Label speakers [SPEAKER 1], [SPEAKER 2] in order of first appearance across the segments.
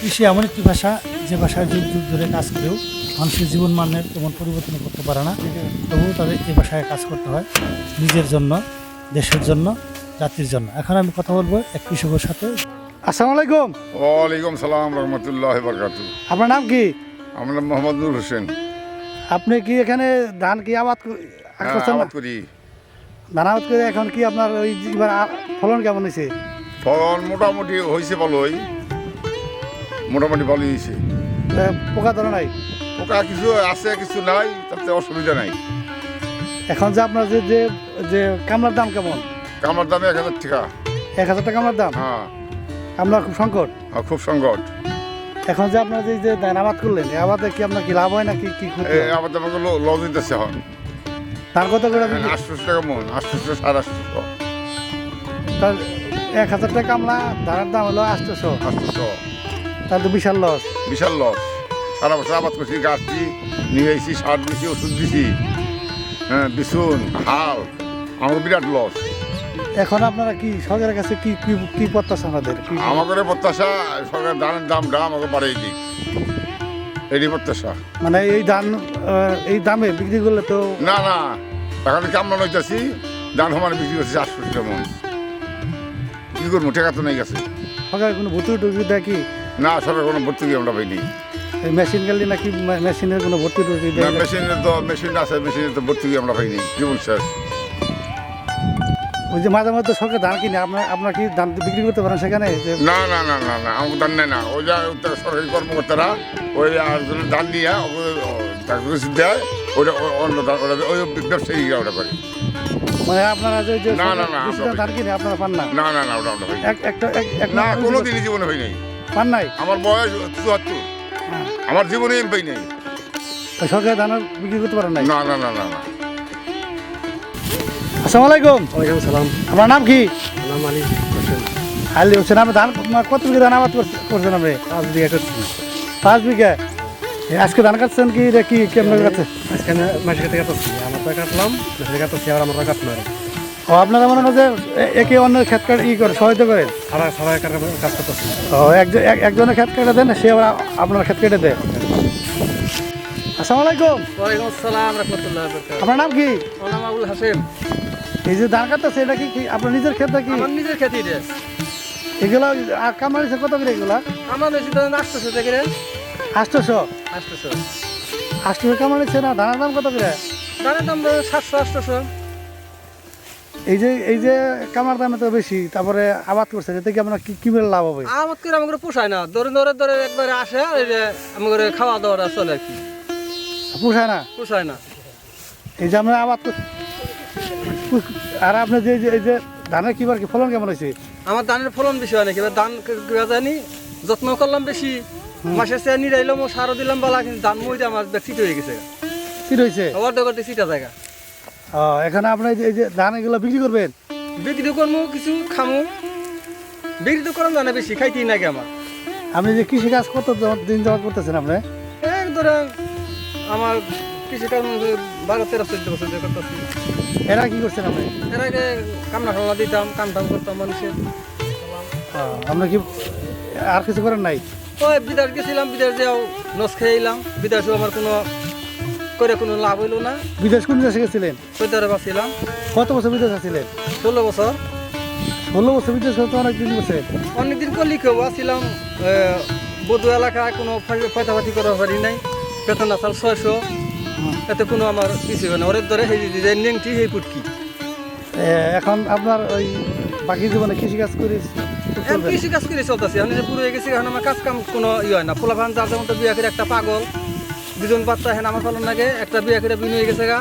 [SPEAKER 1] কৃষি এমন একটি ভাষা যে ভাষায় যুগ যুগ ধরে কাজ করেও মানুষের জীবন মানের তেমন পরিবর্তন করতে পারে না। তবুও তাদের এই ভাষায় কাজ করতে হয় নিজের জন্য দেশের জন্য জাতির জন্য। এখন আমি কথা বলব এক কৃষকের সাথে। আসসালামু আলাইকুম।
[SPEAKER 2] ওয়ালাইকুম সালাম রহমতুল্লাহ বরকাতু।
[SPEAKER 1] আপনার নাম কি?
[SPEAKER 2] আমার নাম মোহাম্মদ নুর হোসেন।
[SPEAKER 1] আপনি কি এখানে ধান কি আবাদ
[SPEAKER 2] হ্যাঁ, আবাদ করি।
[SPEAKER 1] ধান আবাদ করে এখন কি আপনার ওই ফলন কেমন হয়েছে?
[SPEAKER 2] ফলন মোটামুটি হয়েছে ভালোই। মোটামুটি ভালোই হয়েছে।
[SPEAKER 1] পোকা ধরে নাই?
[SPEAKER 2] পোকা কিছু আছে কিছু নাই তাতে অসুবিধা নাই।
[SPEAKER 1] এখন যে আপনার যে যে যে কামলার দাম কেমন?
[SPEAKER 2] কামার দামে এক হাজার টাকা।
[SPEAKER 1] এক হাজার টাকা কামলার দাম?
[SPEAKER 2] হ্যাঁ।
[SPEAKER 1] আপনার খুব সংকট?
[SPEAKER 2] আর খুব সংকট।
[SPEAKER 1] এখন যে আপনার যে যে ধান আবাদ করলেন এই আবাদে কি আপনার কি লাভ হয় নাকি কি হয়?
[SPEAKER 2] আমাকে লজ দিতেছে এখন।
[SPEAKER 1] ধান কত করে আপনি
[SPEAKER 2] আটশোশো টাকা মন আটশোশো সাড়ে আটশোশো
[SPEAKER 1] তার এক হাজার টাকা কামলা ধানের দাম হলো আটশোশো
[SPEAKER 2] আটশোশো
[SPEAKER 1] তার তো বিশাল লস।
[SPEAKER 2] বিশাল লস। সারা বছর আবাদ করছি গাছটি নিয়ে এসেছি সার দিছি ওষুধ দিছি। হ্যাঁ বিছুন হাল। আমার বিরাট লস।
[SPEAKER 1] এখন আপনারা কি সরকারের কাছে কি কি কি প্রত্যাশা আমাদের?
[SPEAKER 2] আমাদের প্রত্যাশা সরকার ধানের দামটা আমাকে বাড়িয়ে দিক। এরই প্রত্যাশা।
[SPEAKER 1] মানে এই ধান এই দামে বিক্রি করলে তো
[SPEAKER 2] না না। এখন কামড়া নইতেছি ধান সমানে বিক্রি করছি আটশো টাকা মন কি করব? টেকা তো নেই গেছে
[SPEAKER 1] সরকার কোনো ভর্তুকি টুকি কি?
[SPEAKER 2] না সরকার কোনো ভর্তুকি আমরা পাইনি।
[SPEAKER 1] এই মেশিন গেলে নাকি মেশিনের কোনো ভর্তি টুকি
[SPEAKER 2] না
[SPEAKER 1] দেয় না?
[SPEAKER 2] মেশিনে তো মেশিন আছে মেশিনে তো ভর্তুকি আমরা পাইনি। জীবন শেষ
[SPEAKER 1] ওই যে মাঝে মধ্যে সরকার ধান কিনে আপনার আপনার কি ধান বিক্রি করতে পারেন সেখানে?
[SPEAKER 2] না না না না না আমাকে ধান নেয় না। ওই যা সরকারি কর্মকর্তারা ওই ধান নিয়ে তাকে কিছু দেয় ওটা অন্য ধান ওটা ওই ব্যবসায়ীরা ওটা করে।
[SPEAKER 1] মানে আপনারা যে
[SPEAKER 2] না, না, না,
[SPEAKER 1] ধান কিনে আপনারা পান না?
[SPEAKER 2] না না না ওটা আমরা
[SPEAKER 1] একটা এক এক
[SPEAKER 2] না কোনো দিনই জীবনে নাই
[SPEAKER 1] পান নাই?
[SPEAKER 2] আমার বয়স চুয়াত্তর।
[SPEAKER 1] হ্যাঁ।
[SPEAKER 2] আমার জীবনে আমি পাই নাই।
[SPEAKER 1] তো সরকার ধান আর বিক্রি করতে পারেন নাই?
[SPEAKER 2] না না না না না।
[SPEAKER 1] আসসালামু আলাইকুম।
[SPEAKER 3] ওয়ালাইকুম সালাম।
[SPEAKER 1] আপনার নাম কি?
[SPEAKER 3] নাম আলী হোসেন।
[SPEAKER 1] আলী হোসেন আপনি ধান কত বিঘা ধান আবাদ করছেন আপনি?
[SPEAKER 3] পাঁচ বিঘা করছি।
[SPEAKER 1] পাঁচ বিঘা? এ, আজকে ধান কাটছেন কি? কি কেমন কাটছে
[SPEAKER 3] আজকে মাসে কাটে কাটছি আমার তো কাটলাম মাসে কাটছি আর আমার কাট নয়
[SPEAKER 1] ও আপনারা মনে হয় যে এ- একে অন্যের খেত কাট ই করে সহায়তা করেন
[SPEAKER 3] সারা সবাই কাটা কাজ করতেছি।
[SPEAKER 1] ও একজন এক- একজনের খেত কেটে দেন সে আবার আপনার খেত কেটে দেয়। আসসালামু আলাইকুম
[SPEAKER 3] ওয়ালাইকুম আসসালাম রহমতুল্লাহ
[SPEAKER 1] আপনার নাম কি?
[SPEAKER 3] আমার নাম আবুল হাসেম
[SPEAKER 1] এই যে ধান কাটতেছে এটা কি আপনার নিজের ক্ষেত কি?
[SPEAKER 3] আমার নিজের
[SPEAKER 1] এগুলো আর কামারিছে কত করে এগুলা?
[SPEAKER 3] আমার বেশি তো আসতেছে দেখে রে।
[SPEAKER 1] আটশোশো? আটশোশো। কামারিছে না ধানের দাম কত করে?
[SPEAKER 3] দামের দাম সাতশো আটশোশো।
[SPEAKER 1] এই যে এই যে কামার দামে তো বেশি তারপরে আবাদ করছে এতে কি আপনার কি কি লাভ হবে?
[SPEAKER 3] আমার করে আমাকে পোষায় না? ধরে ধরে ধরে একবারে আসে আর এই যে আমাকে খাওয়া দাওয়াটা চলে আর কি।
[SPEAKER 1] পোষায় না?
[SPEAKER 3] পোষায় না।
[SPEAKER 1] এই যে আমরা আবাদ কর- আর আপনি যে এই যে ধানের কিবার কি ফলন কেমন হয়েছে?
[SPEAKER 3] আমার ধানের ফলন বেশি হয় নাকি? ধান জানি যত্ন করলাম বেশি। মাসের চেয়ে নিরাইলাম সারও দিলাম বলা কিন্তু ধান মইতে আমার চিট হয়ে গেছে।
[SPEAKER 1] কি রয়েছে
[SPEAKER 3] অর্ধেক অর্ধেক চিটা জায়গা।
[SPEAKER 1] ও, এখানে আপনি এই যে- যে ধান এগুলো বিক্রি করবেন?
[SPEAKER 3] বিক্রি করব কিছু খামু। বিক্রি তো করাম জানে বেশি খাইতেই নাকি আমার।
[SPEAKER 1] আপনি যে কৃষি কাজ কত দিন জমা করতেছেন আপনি?
[SPEAKER 3] এক ধরেন আমার কৃষি কাজ বারো তেরো চোদ্দ বছর ধরে করতেছি।
[SPEAKER 1] এরা কি করছেন আপনি?
[SPEAKER 3] এর আগে কামনা টামনা দিতাম কাম টাম করতাম মানুষের
[SPEAKER 1] আপনি কি আর কিছু করেন নাই?
[SPEAKER 3] ওই বিদেশ গেছিলাম বিদেশ যাও নস খেয়ে এলাম। বিদেশেও আমার কোনো করে কোনো লাভ হইল না।
[SPEAKER 1] বিদেশ কোন দেশে গেছিলেন?
[SPEAKER 3] চৈতারে বাঁচিলাম
[SPEAKER 1] কত বছর বিদেশ আছিলেন?
[SPEAKER 3] ষোলো বছর।
[SPEAKER 1] ষোলো বছর বিদেশ করতে অনেক দিন বসে
[SPEAKER 3] অনেকদিন করলি কেউ আসছিলাম বধু এলাকায় কোনো পয়তাপাতি করার পারি নাই। বেতন আসাল ছয়শো। এতে কোনো আমার কিছু হয় না। ওর ধরে সেই নেংটি সেই পুটকি।
[SPEAKER 1] এখন আপনার ওই বাকি জীবনে কৃষি কাজ করে
[SPEAKER 3] এখন কৃষি কাজ করে চলতেছি। আমি যে পুরো গেছি এখন আমার কাজ কাম কোনো ই হয় না। পোলা ভান যার যেমন তো বিয়া করে একটা পাগল দুজন বাচ্চা এখন আমার ফলন লাগে একটা বিয়া করে বিন হয়ে গেছে গা।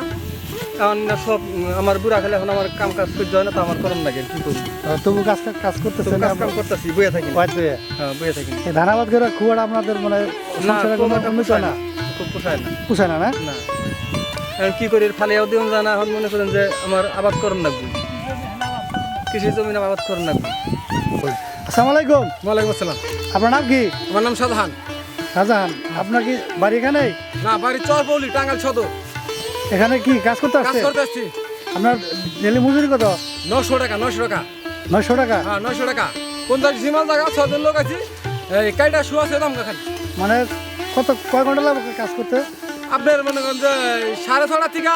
[SPEAKER 3] কারণ সব আমার বুড়া খেলে এখন আমার কাম কাজ করতে হয় না তো আমার করণ লাগে কি করি
[SPEAKER 1] তবু কাজ কাজ
[SPEAKER 3] তো
[SPEAKER 1] করতেছেন
[SPEAKER 3] কাজ কাম করতেছি বইয়া থাকি। হ্যাঁ বইয়া থাকি।
[SPEAKER 1] ধানাবাদ করে খুব আপনাদের মানে
[SPEAKER 3] না খুব পোষায়
[SPEAKER 1] না
[SPEAKER 3] খুব পোষায় না।
[SPEAKER 1] পোষায় না
[SPEAKER 3] কি করি ফালিয়াও দিন জানা এখন মনে করেন যে আমার আবাদ করণ লাগবে। কৃষি জমিন আবাদ করণ লাগবে।
[SPEAKER 1] আসসালামু আলাইকুম।
[SPEAKER 3] ওয়ালাইকুম আসসালাম।
[SPEAKER 1] আপনার নাম কি?
[SPEAKER 3] আমার নাম সাধান
[SPEAKER 1] শাহজাহান আপনার কি বাড়ি এখানে?
[SPEAKER 3] না বাড়ি চর বৌলি টাঙ্গাল সদর।
[SPEAKER 1] এখানে কি কাজ করতে
[SPEAKER 3] কাজ
[SPEAKER 1] আসছে?
[SPEAKER 3] করতে আসছি।
[SPEAKER 1] আপনার ডেলি মজুরি কত?
[SPEAKER 3] নশো টাকা নশো টাকা।
[SPEAKER 1] নয়শো টাকা?
[SPEAKER 3] হ্যাঁ নশো টাকা। পঞ্চাশ সীমাল জায়গা ছজন লোক আছি।
[SPEAKER 4] এই কাইটা শু আছে দাম খান
[SPEAKER 1] মানে কত কয় ঘণ্টা লাগবে কাজ করতে?
[SPEAKER 4] আপনার মনে করেন যে সাড়ে ছটা থেকে